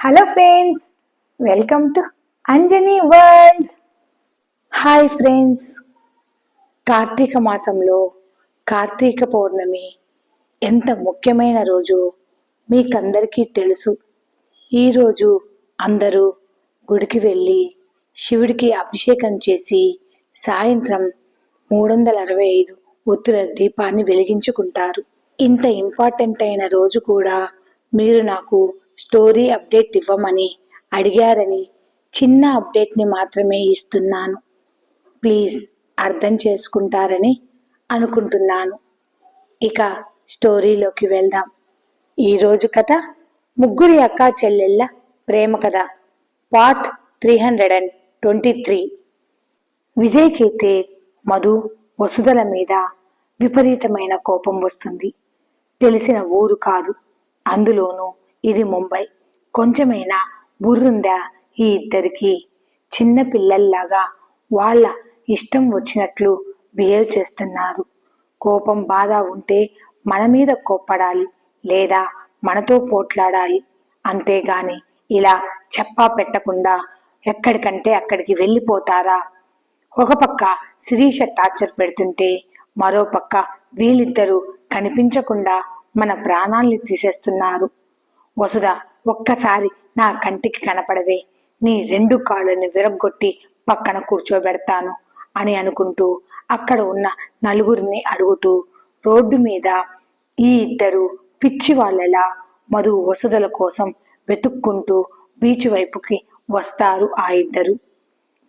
Hello friends welcome to Anjani world hi friends Karthika మాసంలో కార్తీక పౌర్ణమి ఎంత ముఖ్యమైన రోజు మీకందరికీ తెలుసు. ఈరోజు అందరూ గుడికి వెళ్ళి శివుడికి అభిషేకం చేసి సాయంత్రం మూడు వందల అరవై ఐదు ఒత్తుల దీపాన్ని వెలిగించుకుంటారు. ఇంత ఇంపార్టెంట్ అయిన రోజు కూడా మీరు నాకు స్టోరీ అప్డేట్ ఇవ్వమని అడిగారని చిన్న అప్డేట్ని మాత్రమే ఇస్తున్నాను. ప్లీజ్ అర్థం చేసుకుంటారని అనుకుంటున్నాను. ఇక స్టోరీలోకి వెళ్దాం. ఈరోజు కథ ముగ్గురి అక్క చెల్లెళ్ళ ప్రేమ కథ. Part three hundred and twenty three. విజయ్కైతే Madhu వసుదల మీద విపరీతమైన కోపం వస్తుంది. తెలిసిన ఊరు కాదు. అందులోనూ ఇది ముంబై. కొంచెమైనా బుర్రుందా ఈ ఇద్దరికి? చిన్న పిల్లల్లాగా వాళ్ళ ఇష్టం వచ్చినట్లు బిహేవ్ చేస్తున్నారు. కోపం బాధ ఉంటే మన మీద కోప్పడాలి లేదా మనతో పోట్లాడాలి. అంతేగాని ఇలా చెప్పా పెట్టకుండా ఎక్కడికంటే అక్కడికి వెళ్ళిపోతారా? ఒక పక్క శిరీష టార్చర్ పెడుతుంటే మరో పక్క వీళ్ళిద్దరూ కనిపించకుండా మన ప్రాణాల్ని తీసేస్తున్నారు. వసుధ ఒక్కసారి నా కంటికి కనపడవే. నీ రెండు కాళ్ళని విరగ్గొట్టి పక్కన కూర్చోబెడతాను అని అనుకుంటూ అక్కడ ఉన్న నలుగురిని అడుగుతూ రోడ్డు మీద ఈ ఇద్దరు పిచ్చి వాళ్ళలా మధు వసుదల కోసం వెతుక్కుంటూ బీచ్ వైపుకి వస్తారు ఆ ఇద్దరు?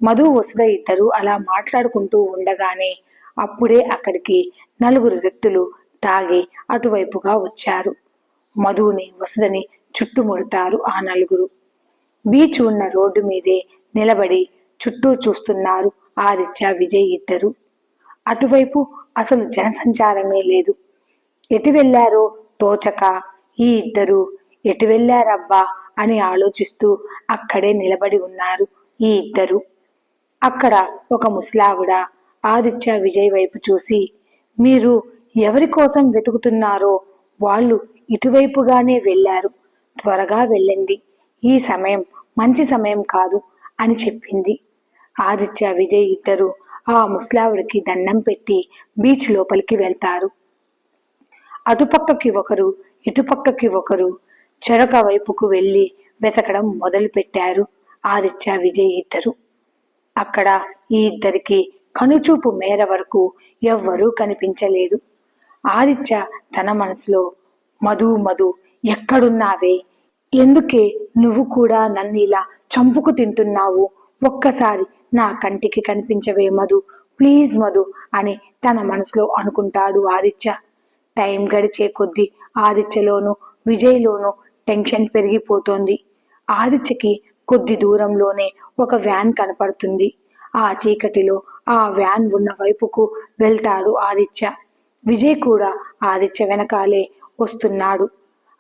మధు వసుద ఇద్దరు అలా మాట్లాడుకుంటూ ఉండగానే అప్పుడే అక్కడికి నలుగురు వ్యక్తులు తాగి అటువైపుగా వచ్చారు. మధుని వసుదని చుట్టుముడతారు ఆ నలుగురు. బీచ్ ఉన్న రోడ్డు మీదే నిలబడి చుట్టూ చూస్తున్నారు ఆదిత్య విజయ్ ఇద్దరు. అటువైపు అసలు జనసంచారమే లేదు. ఎటు వెళ్ళారో తోచక ఈ ఇద్దరు ఎటు వెళ్ళారబ్బా అని ఆలోచిస్తూ అక్కడే నిలబడి ఉన్నారు ఈ ఇద్దరు. అక్కడ ఒక ముసలావిడ ఆదిత్య విజయ్ వైపు చూసి మీరు ఎవరి కోసం వెతుకుతున్నారో వాళ్ళు ఇటువైపుగానే వెళ్ళారు. త్వరగా వెళ్ళండి. ఈ సమయం మంచి సమయం కాదు అని చెప్పింది. ఆదిత్య విజయ్ ఇద్దరు ఆ ముసలావిడికి దండం పెట్టి బీచ్ లోపలికి వెళ్తారు. అటుపక్కకి ఒకరు ఇటుపక్కకి ఒకరు చెరక వైపుకు వెళ్ళి వెతకడం మొదలుపెట్టారు ఆదిత్య విజయ్ ఇద్దరు. అక్కడ ఈ ఇద్దరికి కనుచూపు మేర వరకు ఎవ్వరూ కనిపించలేదు. ఆదిత్య తన మనసులో మధు మధు ఎక్కడున్నావే? ఎందుకే నువ్వు కూడా నన్ను ఇలా చంపుకు తింటున్నావు? ఒక్కసారి నా కంటికి కనిపించవే మధు. ప్లీజ్ మధు అని తన మనసులో అనుకుంటాడు ఆదిత్య. టైం గడిచే కొద్దీ ఆదిత్యలోను విజయ్లోను టెన్షన్ పెరిగిపోతోంది. ఆదిత్యకి కొద్ది దూరంలోనే ఒక వ్యాన్ కనపడుతుంది. ఆ చీకటిలో ఆ వ్యాన్ ఉన్న వైపుకు వెళ్తాడు ఆదిత్య. విజయ్ కూడా ఆదిత్య వెనకాలే వస్తున్నాడు.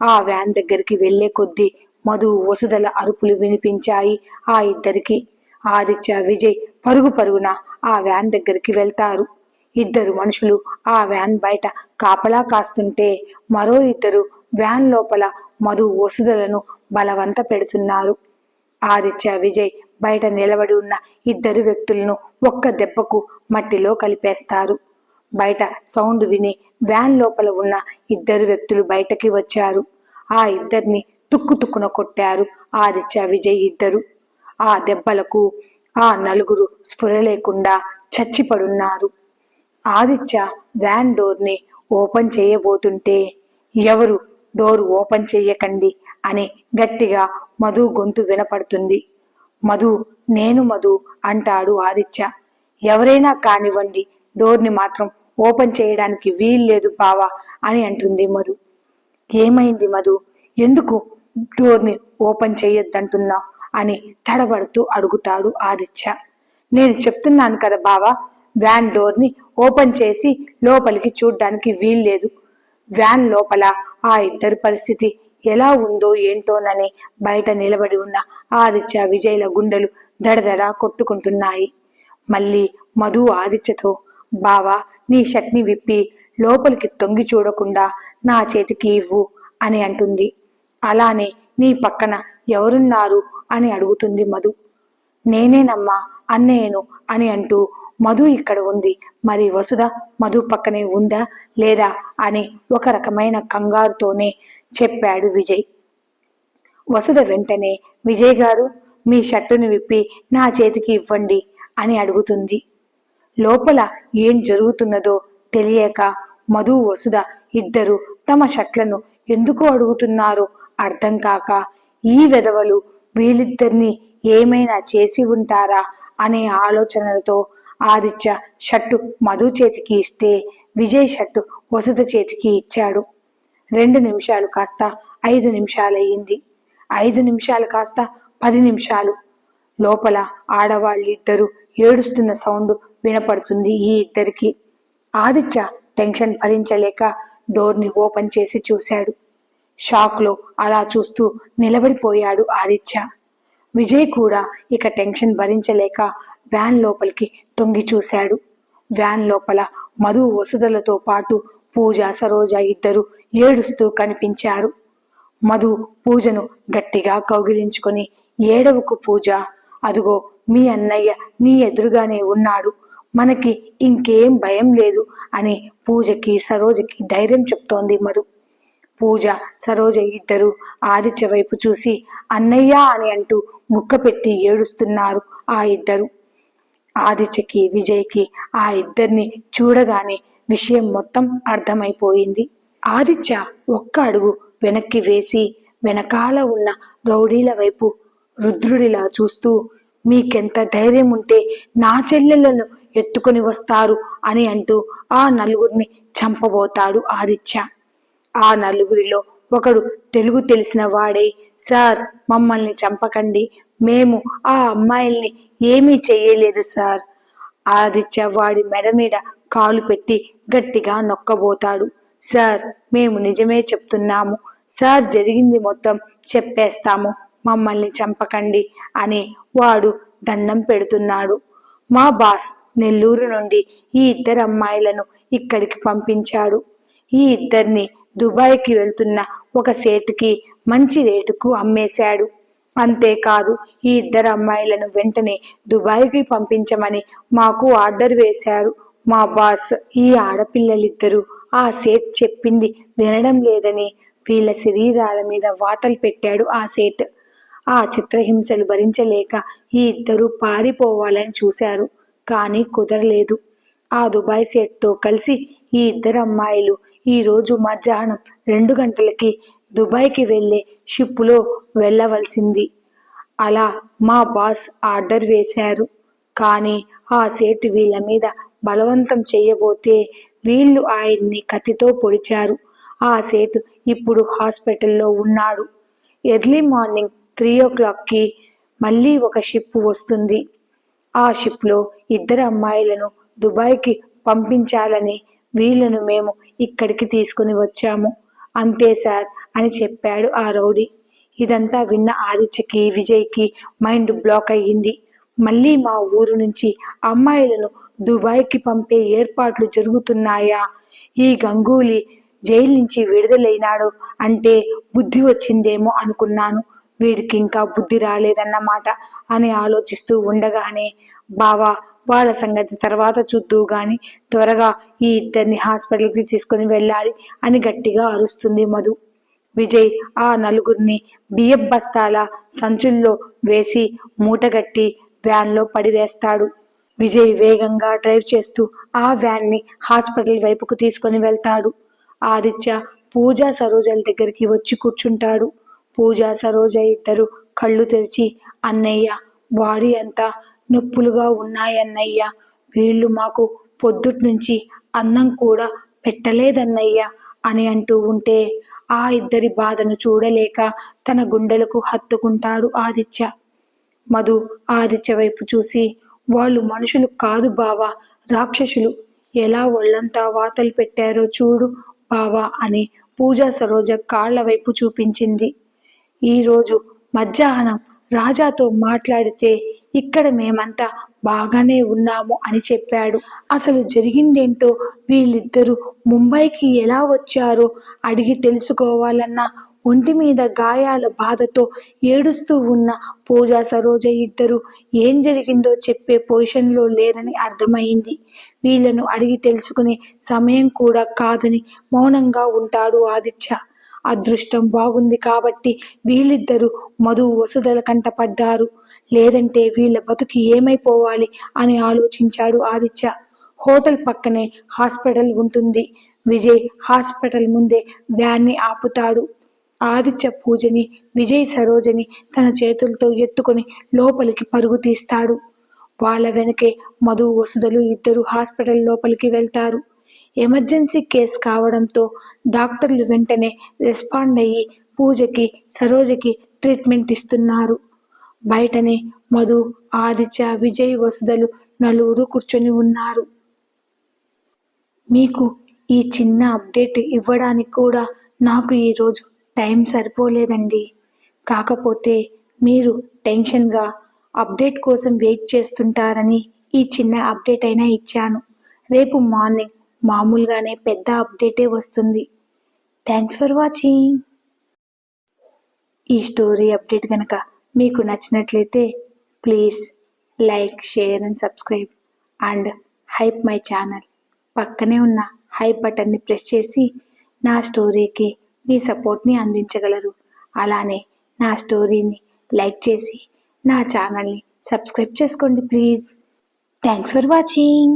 ఆ వ్యాన్ దగ్గరికి వెళ్ళే కొద్దీ మధు వసుదల అరుపులు వినిపించాయి ఆ ఇద్దరికి. ఆదిత్య విజయ్ పరుగు పరుగున ఆ వ్యాన్ దగ్గరికి వెళ్తారు. ఇద్దరు మనుషులు ఆ వ్యాన్ బయట కాపలా కాస్తుంటే మరో ఇద్దరు వ్యాన్ లోపల మధు వసుదలను బలవంత పెడుతున్నారు. ఆదిత్య విజయ్ బయట నిలబడి ఉన్న ఇద్దరు వ్యక్తులను ఒక్క దెబ్బకు మట్టిలో కలిపేస్తారు. బయట సౌండ్ విని వ్యాన్ లోపల ఉన్న ఇద్దరు వ్యక్తులు బయటకి వచ్చారు. ఆ ఇద్దరిని తుక్కు తుక్కున కొట్టారు ఆదిత్య విజయ్ ఇద్దరు. ఆ దెబ్బలకు ఆ నలుగురు స్పృహ లేకుండా చచ్చిపడున్నారు. ఆదిత్య వ్యాన్ డోర్ని ఓపెన్ చేయబోతుంటే ఎవరు డోర్ ఓపెన్ చేయకండి అని గట్టిగా మధు గొంతు వినపడుతుంది. మధు నేను మధు అంటాడు ఆదిత్య. ఎవరైనా కానివ్వండి డోర్ని మాత్రం ఓపెన్ చేయడానికి వీల్లేదు బావా అని అంటుంది మధు. ఏమైంది మధు? ఎందుకు డోర్ని ఓపెన్ చేయొద్దంటున్నా? అని తడబడుతూ అడుగుతాడు ఆదిత్య. నేను చెప్తున్నాను కదా బావా వ్యాన్ డోర్ని ఓపెన్ చేసి లోపలికి చూడ్డానికి వీల్లేదు. వ్యాన్ లోపల ఆ ఇద్దరి పరిస్థితి ఎలా ఉందో ఏంటోనని బయట నిలబడి ఉన్న ఆదిత్య విజయ్ల గుండెలు దడదడ కొట్టుకుంటున్నాయి. మళ్ళీ మధు ఆదిత్యతో బావా నీ షర్ట్ని విప్పి లోపలికి తొంగి చూడకుండా నా చేతికి ఇవ్వు అని అంటుంది. అలానే నీ పక్కన ఎవరున్నారు అని అడుగుతుంది మధు. నేనేనమ్మా అన్నయ్యను అని అంటూ మధు ఇక్కడ ఉంది. మరి వసుధ మధు పక్కనే ఉందా లేదా అని ఒక రకమైన కంగారుతోనే చెప్పాడు విజయ్. వసుధ వెంటనే విజయ్ గారు మీ షర్టును విప్పి నా చేతికి ఇవ్వండి అని అడుగుతుంది. లోపల ఏం జరుగుతున్నదో తెలియక మధు వసుధ ఇద్దరు తమ షర్ట్లను ఎందుకు అడుగుతున్నారో అర్థం కాక ఈ వెధవలు వీళ్ళిద్దరిని ఏమైనా చేసి ఉంటారా అనే ఆలోచనలతో ఆదిత్య షర్టు మధు చేతికి ఇస్తే విజయ్ షర్టు వసుధ చేతికి ఇచ్చాడు. రెండు నిమిషాలు కాస్త ఐదు నిమిషాలయ్యింది. ఐదు నిమిషాలు కాస్త పది నిమిషాలు. లోపల ఆడవాళ్ళిద్దరూ ఏడుస్తున్న సౌండ్ వినపడుతుంది ఈ ఇద్దరికి. ఆదిత్య టెన్షన్ భరించలేక డోర్ని ఓపెన్ చేసి చూశాడు. షాక్లో అలా చూస్తూ నిలబడిపోయాడు ఆదిత్య. విజయ్ కూడా ఇక టెన్షన్ భరించలేక వ్యాన్ లోపలికి తొంగి చూశాడు. వ్యాన్ లోపల మధు వసుదలతో పాటు పూజ సరోజ ఇద్దరు ఏడుస్తూ కనిపించారు. మధు పూజను గట్టిగా కౌగిలించుకొని ఏడవకు పూజ. అదుగో మీ అన్నయ్య నీ ఎదురుగానే ఉన్నాడు. మనకి ఇంకేం భయం లేదు అని పూజకి సరోజకి ధైర్యం చెప్తోంది మధు. పూజ సరోజ ఇద్దరు ఆదిత్య వైపు చూసి అన్నయ్య అని అంటూ గుక్క పెట్టి ఏడుస్తున్నారు ఆ ఇద్దరు. ఆదిత్యకి విజయ్కి ఆ ఇద్దరిని చూడగానే విషయం మొత్తం అర్థమైపోయింది. ఆదిత్య ఒక్క అడుగు వెనక్కి వేసి వెనకాల ఉన్న రౌడీల వైపు రుద్రుడిలా చూస్తూ మీకెంత ధైర్యం ఉంటే నా చెల్లెలను ఎత్తుకొని వస్తారు అని అంటూ ఆ నలుగురిని చంపబోతాడు ఆదిత్య. ఆ నలుగురిలో ఒకడు తెలుగు తెలిసిన వాడే. సార్ మమ్మల్ని చంపకండి. మేము ఆ అమ్మాయిల్ని ఏమీ చేయలేదు సార్. ఆదిత్య వాడి మెడ మీద కాలు పెట్టి గట్టిగా నొక్కబోతాడు. సార్ మేము నిజమే చెప్తున్నాము. సార్ జరిగింది మొత్తం చెప్పేస్తాము. మమ్మల్ని చంపకండి అని వాడు దండం పెడుతున్నాడు. మా బాస్ నెల్లూరు నుండి ఈ ఇద్దరు అమ్మాయిలను ఇక్కడికి పంపించాడు. ఈ ఇద్దరిని దుబాయ్కి వెళ్తున్న ఒక సేటుకి మంచి రేటుకు అమ్మేశాడు. అంతేకాదు ఈ ఇద్దరు అమ్మాయిలను వెంటనే దుబాయ్కి పంపించమని మాకు ఆర్డర్ వేశారు. మా బాస్ ఈ ఆడపిల్లలిద్దరూ ఆ సేట్ చెప్పింది వినడం లేదని వీళ్ళ శరీరాల మీద వాతలు పెట్టాడు ఆ సేట్ ఆ చిత్రహింసలు భరించలేక ఈ ఇద్దరు పారిపోవాలని చూశారు. కానీ కుదరలేదు. ఆ దుబాయ్ సేట్తో కలిసి ఈ ఇద్దరు అమ్మాయిలు ఈరోజు మధ్యాహ్నం రెండు గంటలకి దుబాయ్కి వెళ్ళే షిప్పులో వెళ్ళవలసింది. అలా మా బాస్ ఆర్డర్ వేశారు. కానీ ఆ సేటు వీళ్ళ మీద బలవంతం చేయబోతే వీళ్ళు ఆయన్ని కత్తితో పొడిచారు. ఆ సేతు ఇప్పుడు హాస్పిటల్లో ఉన్నాడు. ఎర్లీ మార్నింగ్ త్రీ ఓ క్లాక్కి మళ్ళీ ఒక షిప్ వస్తుంది. ఆ షిప్లో ఇద్దరు అమ్మాయిలను దుబాయ్కి పంపించాలని వీళ్ళను మేము ఇక్కడికి తీసుకుని వచ్చాము. అంతే సార్ అని చెప్పాడు ఆ రౌడీ. ఇదంతా విన్న ఆదిత్యకి విజయ్కి మైండ్ బ్లాక్ అయ్యింది. మళ్ళీ మా ఊరు నుంచి అమ్మాయిలను దుబాయ్కి పంపే ఏర్పాట్లు జరుగుతున్నాయా? ఈ గంగూలీ జైలు నుంచి విడుదలైనాడు అంటే బుద్ధి వచ్చిందేమో అనుకున్నాను. వీడికి ఇంకా బుద్ధి రాలేదన్నమాట అని ఆలోచిస్తూ ఉండగానే బావా వాళ్ళ సంగతి తర్వాత చూద్దు గాని త్వరగా ఈ ఇద్దరిని హాస్పిటల్కి తీసుకుని వెళ్ళాలి అని గట్టిగా అరుస్తుంది మధు. విజయ్ ఆ నలుగురిని బియ్యం బస్తాల సంచుల్లో వేసి మూటగట్టి వ్యాన్లో పడివేస్తాడు విజయ్ వేగంగా డ్రైవ్ చేస్తూ ఆ వ్యాన్ని హాస్పిటల్ వైపుకు తీసుకొని వెళ్తాడు. ఆదిత్య పూజా సరోజల దగ్గరికి వచ్చి కూర్చుంటాడు. పూజ సరోజ ఇద్దరు కళ్ళు తెరిచి అన్నయ్య బాడీ అంతా నొప్పులుగా ఉన్నాయన్నయ్య. వీళ్ళు మాకు పొద్దుట్నుంచి అన్నం కూడా పెట్టలేదన్నయ్య అని అంటూ ఉంటే ఆ ఇద్దరి బాధను చూడలేక తన గుండెలకు హత్తుకుంటాడు ఆదిత్య. మధు ఆదిత్య వైపు చూసి వాళ్ళు మనుషులు కాదు బావా రాక్షసులు. ఎలా ఒళ్ళంతా వాతలు పెట్టారో చూడు బావా అని పూజా సరోజ కాళ్ళ వైపు చూపించింది. ఈరోజు మధ్యాహ్నం రాజాతో మాట్లాడితే ఇక్కడ మేమంతా బాగానే ఉన్నాము అని చెప్పాడు. అసలు జరిగిందేంటో వీళ్ళిద్దరూ ముంబైకి ఎలా వచ్చారో అడిగి తెలుసుకోవాలన్న ఒంటి మీద గాయాల బాధతో ఏడుస్తూ ఉన్న పూజా సరోజ ఇద్దరు ఏం జరిగిందో చెప్పే పొజిషన్లో లేరని అర్థమైంది. వీళ్ళను అడిగి తెలుసుకునే సమయం కూడా కాదని మౌనంగా ఉంటాడు ఆదిత్య. అదృష్టం బాగుంది కాబట్టి వీళ్ళిద్దరూ మధు వసుదల కంట పడ్డారు. లేదంటే వీళ్ళ బతుకి ఏమైపోవాలి అని ఆలోచించాడు ఆదిత్య. హోటల్ పక్కనే హాస్పిటల్ ఉంటుంది. విజయ్ హాస్పిటల్ ముందే వ్యాన్ని ఆపుతాడు. ఆదిత్య పూజని విజయ్ సరోజని తన చేతులతో ఎత్తుకొని లోపలికి పరుగు తీస్తాడు. వాళ్ళ వెనకే మధు వసుదలు ఇద్దరు హాస్పిటల్ లోపలికి వెళ్తారు. ఎమర్జెన్సీ కేసు కావడంతో డాక్టర్లు వెంటనే రెస్పాండ్ అయ్యి పూజకి సరోజకి ట్రీట్మెంట్ ఇస్తున్నారు. బయటనే మధు ఆదిత్య విజయ్ వసుదలు నలుగురు కూర్చొని ఉన్నారు. మీకు ఈ చిన్న అప్డేట్ ఇవ్వడానికి కూడా నాకు ఈరోజు టైం సరిపోలేదండి. కాకపోతే మీరు టెన్షన్గా అప్డేట్ కోసం వెయిట్ చేస్తుంటారని ఈ చిన్న అప్డేట్ అయినా ఇచ్చాను. రేపు మార్నింగ్ మామూలుగానే పెద్ద అప్డేటే వస్తుంది. Thanks for watching. ఈ స్టోరీ అప్డేట్ కనుక మీకు నచ్చినట్లయితే please like share and subscribe. And hype my channel. పక్కనే ఉన్న హైప్ బటన్ని ప్రెస్ చేసి నా స్టోరీకి మీ సపోర్ట్ని అందించగలరు. అలానే నా స్టోరీని లైక్ చేసి నా ఛానల్ని సబ్స్క్రైబ్ చేసుకోండి ప్లీజ్. Thanks for watching.